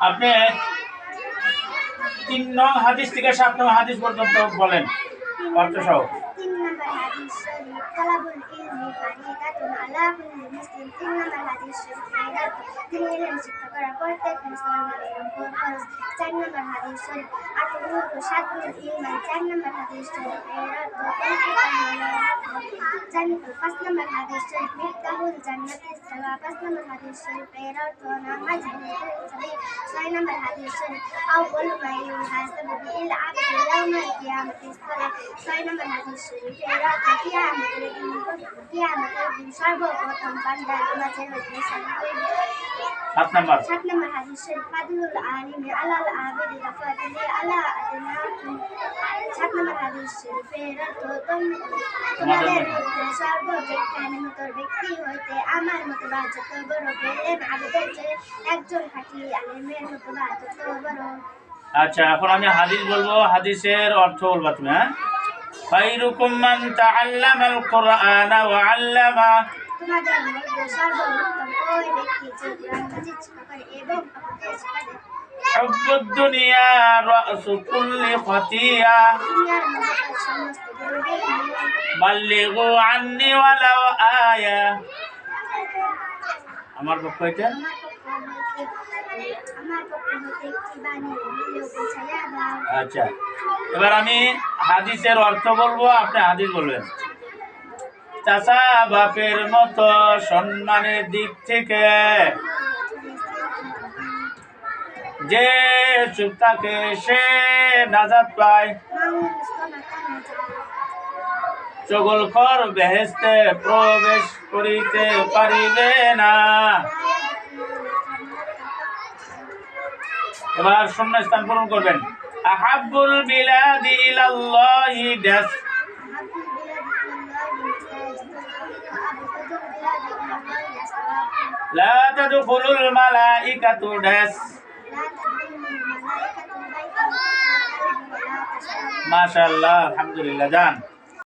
আপনি তিন নং হাদিস থেকে সাত নং হাদিস পর্যন্ত বলেন অর্থ সহ তিন নম্বর হাদিস चार नम्बर हरेश्वरी आठौँको सात मिनट तिनमा चार नम्बर हरेश्वरी जन्मको पाँच नम्बर हरेश्वरी मृत्युहुल जन्मते स्थलमा पाँच नम्बर हरेश्वरी पेर तोनामा जन्मते सय नम्बर हरेश्वरी अव्वल मायु हासब बिल आबद यौम القيامة स्थला सय नम्बर हरेश्वरी पेर तोकियामतले दिनको कियामतले दिन सर्वप्रथम बन्दामा चाहिँ भन्ने सबै নম্বর? সাত নাম্বার হাদিস শরীফ ফাদলুল আলিমি আলাল আবিদি ফাদলি আলা আদনাকুম। সাত নম্বর হাদিস শরীফ এর তোমাদের মধ্যে সর্বপেক্ষা নিহতর ব্যক্তি হইতে আমার মতো বা যত বড় আবেদের চেয়ে একজন খাঁটি আলেমের মতো বা যত বড় আচ্ছা এখন আমি হাদিস বলব হাদিসের অর্থ বলবা তুমি হ্যাঁ? মান তাআল্লামাল কুরআনা ওয়া আল্লামা। তোমাদের মধ্যে সর্বোত্তম ওই ব্যক্তি যে কোরআন মাজিদ শিক্ষা এবং আয়া আমার পক্ষ আচ্ছা এবার আমি হাদিসের অর্থ বলব, আপনি হাদিস বলবেন। চাচা বাপের মতো সম্মানের দিক থেকে যে চুপ থাকে সে নাজাত পায়। চগল কর বেহেস্তে প্রবেশ করিতে পারিবে না। এবার শূন্য স্থান পূরণ করবেন। আহাবুল বিলাদি ইলাল্লাহি দাস। লা তাদখুলুল মালাইকাতু দাস। মাশাআল্লাহ আলহামদুলিল্লাহ জান।